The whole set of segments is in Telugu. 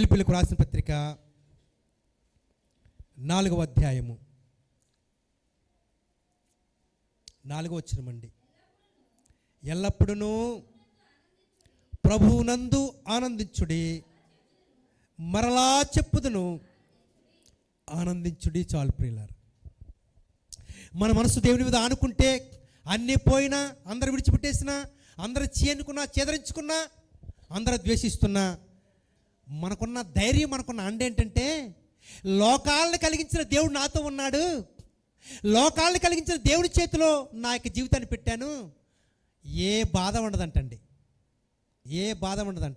పిలిపిలకు రాసిన పత్రిక నాలుగవ అధ్యాయము. నాలుగవ వచ్చినమండి ఎల్లప్పుడూ ప్రభువునందు ఆనందించుడి మరలా చెప్పుదును ఆనందించుడి చాలు ప్రియులారు. మన మనసు దేవుని మీద ఆనుకుంటే అన్నీ పోయినా అందరు విడిచిపెట్టేసినా అందరు చీనుకున్నా చేదరించుకున్నా అందరు ద్వేషిస్తున్నా మనకున్న ధైర్యం మనకున్న అండ ఏంటంటే లోకాలను కలిగించిన దేవుడు నాతో ఉన్నాడు. లోకాలను కలిగించిన దేవుడి చేతిలో నా యొక్క జీవితాన్ని పెట్టాను. ఏ బాధ ఉండదంటండి. ఏ బాధ ఉండదంట.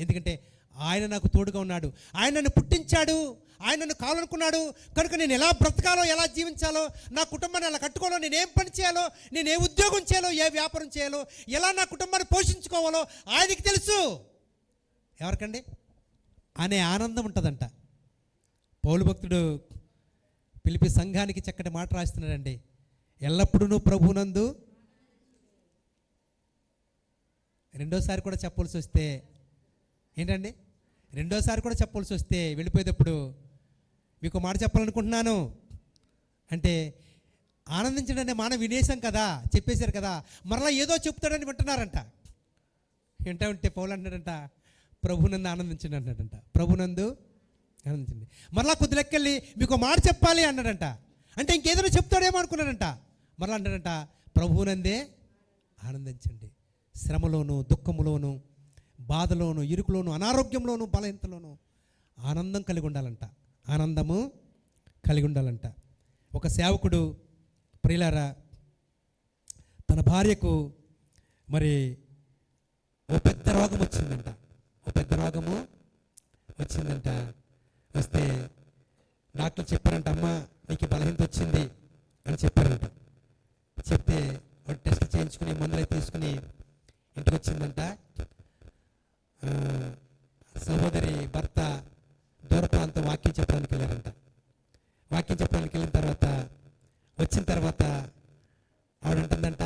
ఎందుకంటే ఆయన నాకు తోడుగా ఉన్నాడు. ఆయన నన్ను పుట్టించాడు. ఆయన నన్ను కావాలనుకున్నాడు. కనుక నేను ఎలా బ్రతకాలో ఎలా జీవించాలో నా కుటుంబాన్ని ఎలా కట్టుకోవాలో నేను ఏం పని చేయాలో నేను ఏ ఉద్యోగం చేయాలో ఏ వ్యాపారం చేయాలో ఎలా నా కుటుంబాన్ని పోషించుకోవాలో ఆయనకి తెలుసు. ఎవరికండి? అనే ఆనందం ఉంటుందంట. పౌలు భక్తుడు పిలిపి సంఘానికి చక్కటి మాట రాస్తున్నాడండి. ఎల్లప్పుడూ ప్రభునందు రెండోసారి కూడా చెప్పవలసి వస్తే ఏంటండి? రెండోసారి కూడా చెప్పవలసి వస్తే వెళ్ళిపోయేటప్పుడు మీకు మాట చెప్పాలనుకుంటున్నాను. అంటే ఆనందించడనే మనం వినేశాం కదా చెప్పేశారు కదా మరలా ఏదో చెప్తాడని వింటున్నారంట. వింటా ఉంటే పౌలు అంటాడంట ప్రభునందు ఆనందించండి అన్నాడంట. ప్రభునందు ఆనందించండి. మరలా కొద్ది లెక్కెళ్ళి మీకు ఒక మాట చెప్పాలి అన్నాడంట. అంటే ఇంకేదైనా చెప్తాడేమో అనుకున్నాడంట. మరలా అంటాడంట ప్రభునందే ఆనందించండి. శ్రమలోను దుఃఖములోను బాధలోను ఇరుకులోను అనారోగ్యంలోను బలహీనతలోను ఆనందం కలిగి ఉండాలంట. ఆనందము కలిగి ఉండాలంట. ఒక సేవకుడు ప్రియులారా తన భార్యకు మరి పెద్ద రోగం వచ్చిందంట. ఓ రోగము వచ్చిందంట. వస్తే డాక్టర్ చెప్పారంట అమ్మ నీకు బలహీనత వచ్చింది అని చెప్పారంట. చెప్తే వాడు టెస్ట్ చేయించుకుని మందులు తీసుకుని ఇంటికి వచ్చిందంట సహోదరి భర్త దూర ప్రాంతం వాక్యం చెప్పడానికి వెళ్ళారంట. వాక్యం చెప్పడానికి వెళ్ళిన తర్వాత వచ్చిన తర్వాత ఆవిడంటుందంట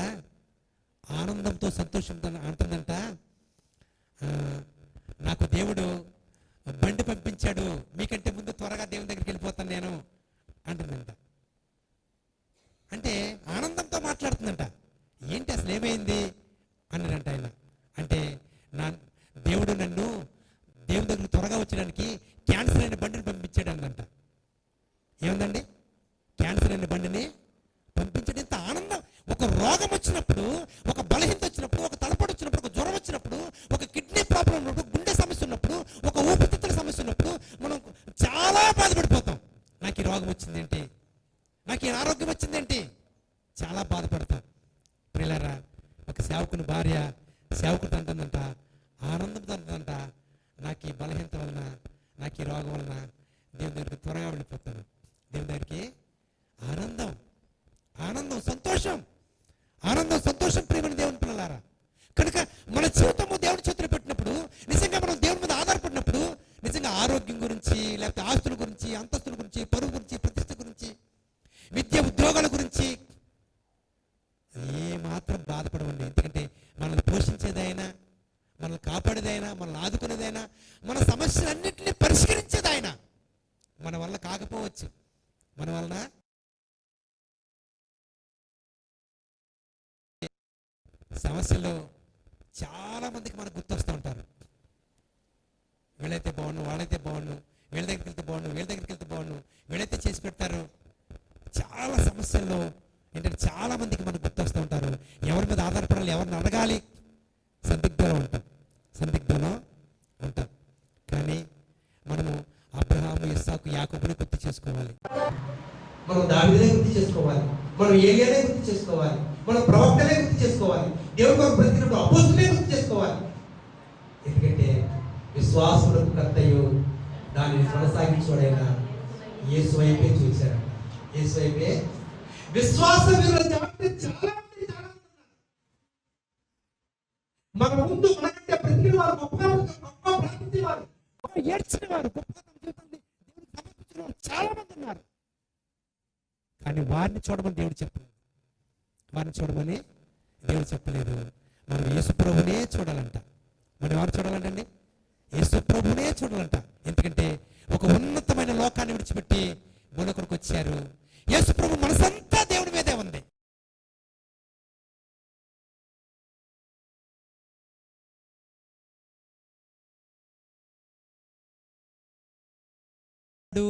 ఆనందంతో సంతోషంతో అంటుందంట ఆ, నాకు దేవుడు బండి పంపించాడు. మీకంటే ముందు త్వరగా దేవుని దగ్గరికి వెళ్ళిపోతాను నేను అంటుందంట. అంటే ఆనందంతో మాట్లాడుతుందంట. ఏంటి అసలు ఏమైంది అన్నాడంట ఆయన అంటే నా దేవుడు నన్ను దేవుని దగ్గరికి త్వరగా వచ్చడానికి క్యాన్సర్ అనే బండిని పంపించాడు అందంట ఏముందండి క్యాన్సర్ అనే బండిని పంపించడం ఇంత ఆనందం ఒక రోగం వచ్చినప్పుడు ఒక బలహీనత వచ్చినప్పుడు ఒక తలపడి వచ్చినప్పుడు ఒక జ్వరం వచ్చినప్పుడు ఒక కిడ్నీ ప్రాబ్లం ఉన్నప్పుడు గుండె సమస్య ఉన్నప్పుడు ఒక ఊపిరితిత్తుల సమస్య ఉన్నప్పుడు మనం చాలా బాధపడిపోతాం నాకు ఈ రోగం వచ్చిందేంటి? నాకు ఈ ఆరోగ్యం వచ్చిందేంటి? చాలా బాధపడతా ప్రియులారా ఒక సేవకుని భార్య సేవకుడు అంటుందంట ఆనందంతో తంటుందంట నాకు ఈ బలహీనత వలన నాకు ఈ రోగం వలన దేవుని దగ్గరికి త్వరగా వెళ్ళిపోతాను దేవుని దగ్గరికి ఆనందం ఆనందం సంతోషం ఆనందం సంతోషం ప్రేమని దేవుని పిల్లలారా. కనుక మన జీవితము దేవుని చేతులు పెట్టినప్పుడు నిజంగా మనం దేవుని మీద ఆధారపడినప్పుడు నిజంగా ఆరోగ్యం గురించి లేకపోతే ఆస్తుల గురించి అంతస్తుల గురించి పరువు గురించి ప్రతిష్ట గురించి విద్య ఉద్యోగాల గురించి ఏ మాత్రం బాధపడమండి ఎందుకంటే మనల్ని పోషించేదైనా మనల్ని కాపాడేదైనా మనల్ని ఆదుకునేదైనా మన సమస్యలన్నింటినీ పరిష్కరించేదైనా మన వల్ల కాకపోవచ్చు. మన వలన సమస్యలు చాలామందికి మనకు గుర్తొస్తూ ఉంటారు. వీళ్ళైతే బాగుండు వాళ్ళైతే బాగుండు వీళ్ళ దగ్గరికి వెళ్తే బాగుండు వీళ్ళ దగ్గరికి వెళ్తే బాగుండు వీళ్ళైతే చేసి పెడతారు. చాలా సమస్యల్లో ఏంటంటే చాలా మందికి మనకు గుర్తొస్తూ ఉంటారు. ఎవరి మీద ఆధారపడాలి ఎవరిని అడగాలి? సందిగ్ధంలో ఉంటాం. సందిగ్ధంలో ఉంటాం. కానీ మనము అబ్రహాము ఇస్సాకు యాకబుని గుర్తు చేసుకోవాలి. మనం దావిదనే గుర్తు చేసుకోవాలి. మనం ఏలియానే గుర్తు చేసుకోవాలి. మనం ప్రవక్తనే గుర్తు చేసుకోవాలి. దేవుడు మనం బ్రతికినప్పుడు అపోస్తులే గుర్తు చేసుకోవాలి. ఎందుకంటే విశ్వాసులకు కర్తయ్యు దానిని కొనసాగించుడైన యేసు వైపే చూశారు. యేసు వైపే విశ్వాస మన ముందు ఉన్నట్టే ప్రతి వారు గొప్ప గొప్ప ప్రార్థించిన వారు గొప్ప ఏడ్చిన వారు గొప్ప తమ జీవితాన్ని సమర్పించిన వారు చాలా మంది ఉన్నారు. కానీ వారిని చూడమని దేవుడు చెప్పలేదు. వారిని చూడమని దేవుడు చెప్పలేదు. మనం యేసు ప్రభునే చూడాలంట. మనం ఎవరు చూడాలంటండి? యేసుప్రభునే చూడాలంట. ఎందుకంటే ఒక ఉన్నతమైన లోకాన్ని విడిచిపెట్టి భూలోకానికి వచ్చారు. యేసుప్రభు మనసంతా దేవుడి మీదే ఉంది. వాడు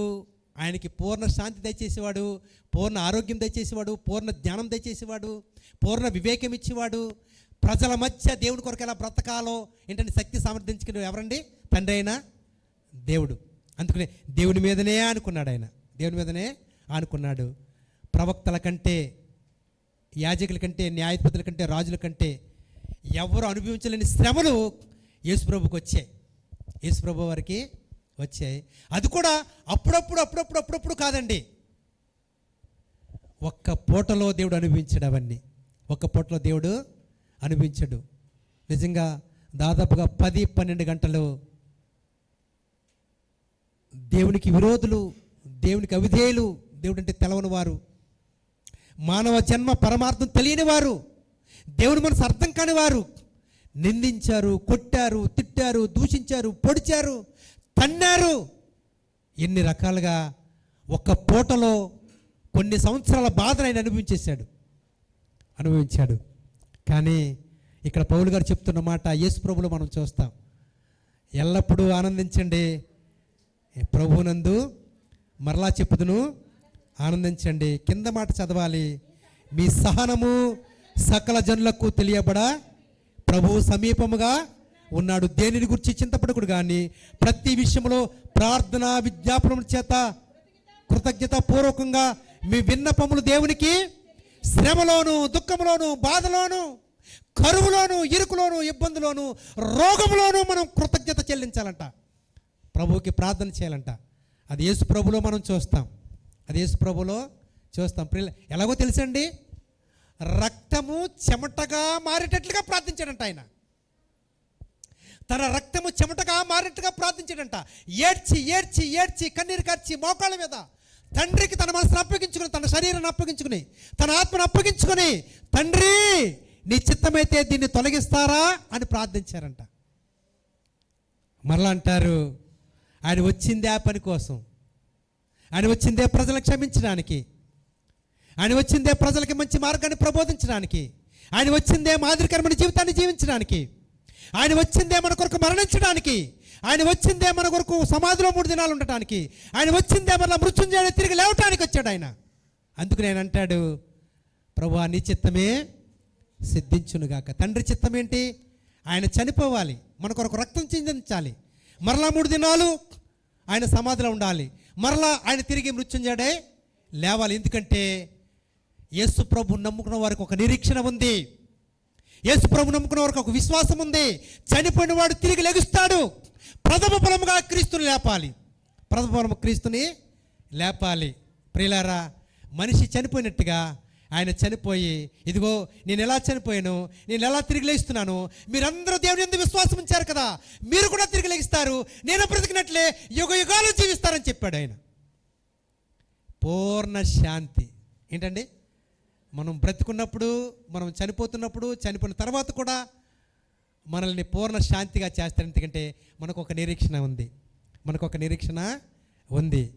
ఆయనకి పూర్ణ శాంతి దయచేసేవాడు పూర్ణ ఆరోగ్యం దయచేసేవాడు పూర్ణ జ్ఞానం దయచేసేవాడు పూర్ణ వివేకం ఇచ్చేవాడు ప్రజల మధ్య దేవుని కొరకు ఎలా బ్రతకాలో ఏంటంటే శక్తి సమర్థించుకుని ఎవరండి? తండ్రి అయినా దేవుడు. అందుకనే దేవుని మీదనే అనుకున్నాడు ఆయన. దేవుని మీదనే అనుకున్నాడు ప్రవక్తల కంటే యాజకుల కంటే న్యాయాధిపతుల కంటే రాజుల కంటే ఎవరు అనుభవించలేని శ్రమలు యేసుప్రభుకి వచ్చాయి. యేసుప్రభు వారికి వచ్చాయి. అది కూడా అప్పుడప్పుడు అప్పుడప్పుడు అప్పుడప్పుడు కాదండి. ఒక్క పూటలో దేవుడు అనుభవించాడు అవన్నీ. ఒక్క పూటలో దేవుడు అనిపించడు. నిజంగా దాదాపుగా పది పన్నెండు గంటలు దేవునికి విరోధులు దేవునికి అవిధేయులు దేవుడు అంటే తెలవని వారు మానవ జన్మ పరమార్థం తెలియని వారు దేవుని మనసు అర్థం కాని వారు నిందించారు కొట్టారు తిట్టారు దూషించారు పొడిచారు తన్నారు. ఎన్ని రకాలుగా ఒక్క పూటలో కొన్ని సంవత్సరాల బాధను ఆయన అనుభవించేశాడు. అనుభవించాడు. కానీ ఇక్కడ పౌలు గారు చెప్తున్న మాట యేసు ప్రభులు మనం చూస్తాం. ఎల్లప్పుడూ ఆనందించండి. ప్రభునందు మరలా చెప్పుదును ఆనందించండి. కింద మాట చదవాలి. మీ సహనము సకల జనులకు తెలియబడ ప్రభు సమీపముగా ఉన్నాడు. దేనిని గురించి చింతపడకుడు కానీ ప్రతి విషయంలో ప్రార్థన విజ్ఞాపనం చేత కృతజ్ఞత పూర్వకంగా మీ విన్నపములు దేవునికి శ్రమలోను దుఃఖంలోను బాధలోను కరువులోను ఇరుకులోను ఇబ్బందులోను రోగంలోను మనం కృతజ్ఞత చెల్లించాలంట. ప్రభువుకి ప్రార్థన చేయాలంట. అది యేసు ప్రభులో మనం చూస్తాం. అది యేసు ప్రభులో చూస్తాం. పిల్ల ఎలాగో తెలుసండి? రక్తము చెమటగా మారేటట్లుగా ప్రార్థించాడంట ఆయన. తన రక్తము చెమటగా మారినట్టుగా ప్రార్థించాడంట. ఏడ్చి ఏడ్చి ఏడ్చి కన్నీరు కార్చి మోకాళ్ళ మీద తండ్రికి తన మనసును అప్పగించుకుని తన శరీరాన్ని అప్పగించుకుని తన ఆత్మను అప్పగించుకుని తండ్రి నీ చిత్తమైతే దీన్ని తొలగిస్తారా? అని ప్రార్థించారంట. మరలా అంటారు ఆయన వచ్చిందే ఆ పని కోసం. ఆయన వచ్చిందే ప్రజలు క్షమించడానికి. ఆయన వచ్చిందే ప్రజలకి మంచి మార్గాన్ని ప్రబోధించడానికి. ఆయన వచ్చిందే మాదిరికరమైన జీవితాన్ని జీవించడానికి. ఆయన వచ్చిందే మన కొరకు మరణించడానికి. ఆయన వచ్చిందే మన కొరకు సమాధిలో మూడు దినాలు ఉండటానికి. ఆయన వచ్చిందే మన మృత్యుంజయ తిరిగి లేవటానికి వచ్చాడు ఆయన. అందుకు నేను అంటాడు ప్రభు నీ చిత్తమే సిద్ధించునుగాక. తండ్రి చిత్తం ఏంటి? ఆయన చనిపోవాలి మన కొరకు రక్తం చిందించాలి. మరలా మూడు దినాలు ఆయన సమాధిలో ఉండాలి. మరలా ఆయన తిరిగి మృత్యుంజడే లేవాలి. ఎందుకంటే యేసు ప్రభు నమ్ముకున్న వారికి ఒక నిరీక్షణ ఉంది. యేసు ప్రభు నమ్ముకున్న వరకు ఒక విశ్వాసం ఉంది. చనిపోయిన వాడు తిరిగి లెగుస్తాడు. ప్రథమ ఫలముగా క్రీస్తుని లేపాలి. ప్రథమ ఫలము క్రీస్తుని లేపాలి. ప్రియులారా మనిషి చనిపోయినట్టుగా ఆయన చనిపోయి ఇదిగో నేను ఎలా చనిపోయాను? నేను ఎలా తిరిగి లేస్తున్నాను? మీరందరూ దేవుని ఎందుకు విశ్వాసం ఉంచారు కదా. మీరు కూడా తిరిగి లేగిస్తారు. నేను బ్రతికినట్లే యుగ యుగాలు జీవిస్తారని చెప్పాడు ఆయన. పూర్ణ శాంతి. ఏంటండి? మనం బ్రతికున్నప్పుడు మనం చనిపోతున్నప్పుడు చనిపోయిన తర్వాత కూడా మనల్ని పూర్ణ శాంతిగా చేస్తారు. ఎందుకంటే మనకు ఒక నిరీక్షణ ఉంది. మనకు ఒక నిరీక్షణ ఉంది.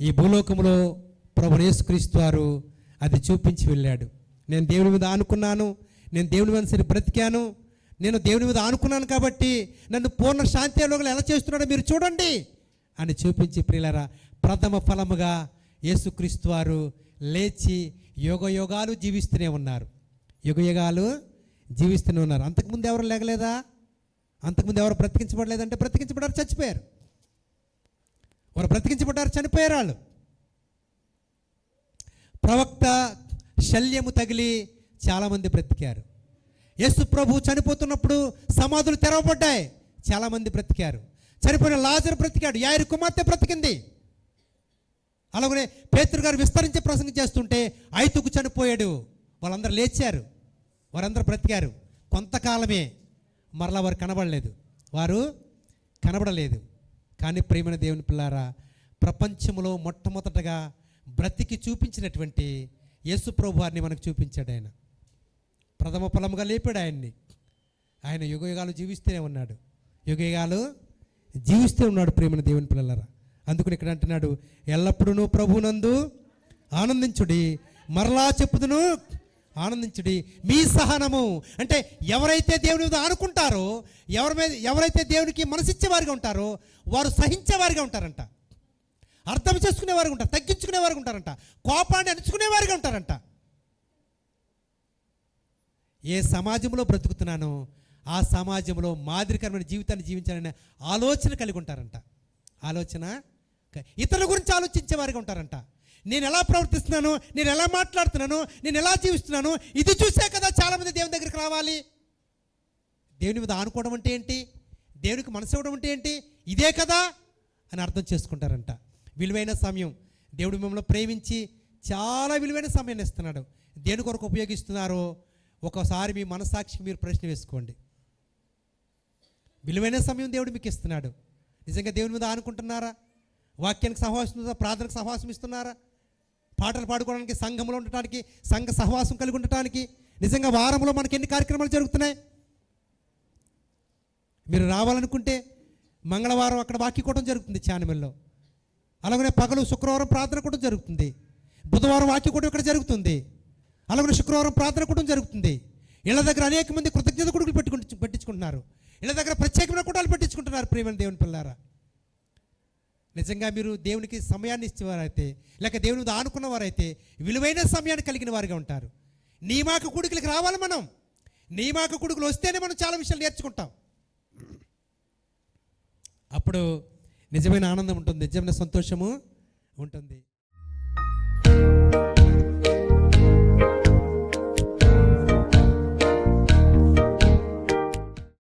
ఈ భూలోకంలో ప్రభు యేసుక్రీస్తు వారు అది చూపించి వెళ్ళాడు. నేను దేవుని మీద ఆనుకున్నాను. నేను దేవుని మీద సరి బ్రతికాను. నేను దేవుని మీద ఆనుకున్నాను కాబట్టి నన్ను పూర్ణ శాంతి లోకలు ఎలా చేస్తున్నాడో మీరు చూడండి అని చూపించి ప్రియులరా ప్రథమ ఫలముగా యేసుక్రీస్తు వారు లేచి యోగ జీవిస్తూనే ఉన్నారు. యుగయుగాలు జీవిస్తూనే ఉన్నారు. అంతకుముందు ఎవరు లేగలేదా? అంతకుముందు ఎవరు బ్రతికించబడలేదంటే బ్రతికించబడారు చచ్చిపోయారు. వారు బ్రతికించబడ్డారు చనిపోయారు వాళ్ళు. ప్రవక్త శల్యము తగిలి చాలామంది బ్రతికారు. యేసు ప్రభు చనిపోతున్నప్పుడు సమాధులు తెరవబడ్డాయి. చాలామంది బ్రతికారు. చనిపోయిన లాజర్ బ్రతికాడు. యాయిరు కుమార్తె బ్రతికింది. అలాగనే పేతురు గారు విస్తరించి ప్రసంగం చేస్తుంటే ఐతుకు చనిపోయాడు. వాళ్ళందరూ లేచారు. వారందరూ బ్రతికారు. కొంతకాలమే మరలా వారు కనబడలేదు. వారు కనబడలేదు. కానీ ప్రేమైన దేవుని పిల్లారా ప్రపంచంలో మొట్టమొదటగా బ్రతికి చూపించినటువంటి యేసు ప్రభు వారిని మనకు చూపించాడు ఆయన. ప్రథమ ఫలముగా లేపాడు ఆయన్ని. ఆయన యుగయుగాలు జీవిస్తూనే ఉన్నాడు. యుగయుగాలు జీవిస్తూ ఉన్నాడు ప్రేమైన దేవుని పిల్లలరా. అందుకని ఇక్కడ అంటున్నాడు ఎల్లప్పుడూ ప్రభునందు ఆనందించుడి మరలా చెప్పుదును ఆనందించుడి మీ సహనము. అంటే ఎవరైతే దేవుని మీద ఆనుకుంటారో ఎవరి మీద ఎవరైతే దేవునికి మనసిచ్చేవారిగా ఉంటారో వారు సహించేవారిగా ఉంటారంట. అర్థం చేసుకునేవారుగా ఉంటారు తగ్గించుకునేవారుగా ఉంటారంట. కోపాన్ని అణుచుకునేవారుగా ఉంటారంట. ఏ సమాజంలో బ్రతుకుతున్నానో ఆ సమాజంలో మాదిరికరమైన జీవితాన్ని జీవించాలనే ఆలోచన కలిగి ఉంటారంట. ఆలోచన? ఇతరుల గురించి ఆలోచించే వారిగా ఉంటారంట. నేను ఎలా ప్రవర్తిస్తున్నాను? నేను ఎలా మాట్లాడుతున్నాను? నేను ఎలా జీవిస్తున్నాను? ఇది చూసే కదా చాలామంది దేవుని దగ్గరికి రావాలి. దేవుని మీద ఆనుకోవడం అంటే ఏంటి? దేవునికి మనసు ఇవ్వడం అంటే ఏంటి? ఇదే కదా అని అర్థం చేసుకుంటారంట. విలువైన సమయం. దేవుడు మిమ్మల్ని ప్రేమించి చాలా విలువైన సమయాన్ని ఇస్తున్నాడు. దేని కొరకు ఉపయోగిస్తున్నారో ఒకసారి మీ మనసాక్షికి మీరు ప్రశ్న వేసుకోండి. విలువైన సమయం దేవుడు మీకు ఇస్తున్నాడు. నిజంగా దేవుని మీద ఆనుకుంటున్నారా? వాక్యానికి సహవాసం ప్రార్థనకు సహవాసం ఇస్తున్నారా? పాటలు పాడుకోవడానికి సంఘంలో ఉండటానికి సంఘ సహవాసం కలిగి ఉండటానికి నిజంగా వారంలో మనకి ఎన్ని కార్యక్రమాలు జరుగుతున్నాయి? మీరు రావాలనుకుంటే మంగళవారం అక్కడ వాక్యకూటం జరుగుతుంది చానమిల్లో అలాగనే పగలు శుక్రవారం ప్రార్థన కూడా జరుగుతుంది. బుధవారం వాక్యకూటం ఇక్కడ జరుగుతుంది. అలాగనే శుక్రవారం ప్రార్థన కూడా జరుగుతుంది. ఇళ్ళ దగ్గర అనేక మంది కృతజ్ఞత కొడుకులు పెట్టుకుంటు పెట్టించుకుంటున్నారు. ఇళ్ళ దగ్గర ప్రత్యేకమైన కూటాలు పెట్టించుకుంటున్నారు ప్రియమైన దేవుని పిల్లారా. నిజంగా మీరు దేవునికి సమయాన్ని ఇచ్చేవారైతే లేక దేవుని ఆనుకున్నవారైతే విలువైన సమయాన్ని కలిగిన వారిగా ఉంటారు. నీమాక కుడుకులకి రావాలి మనం. నీమాక కొడుకులు వస్తేనే మనం చాలా విషయాలు నేర్చుకుంటాం. అప్పుడు నిజమైన ఆనందం ఉంటుంది నిజమైన సంతోషము ఉంటుంది.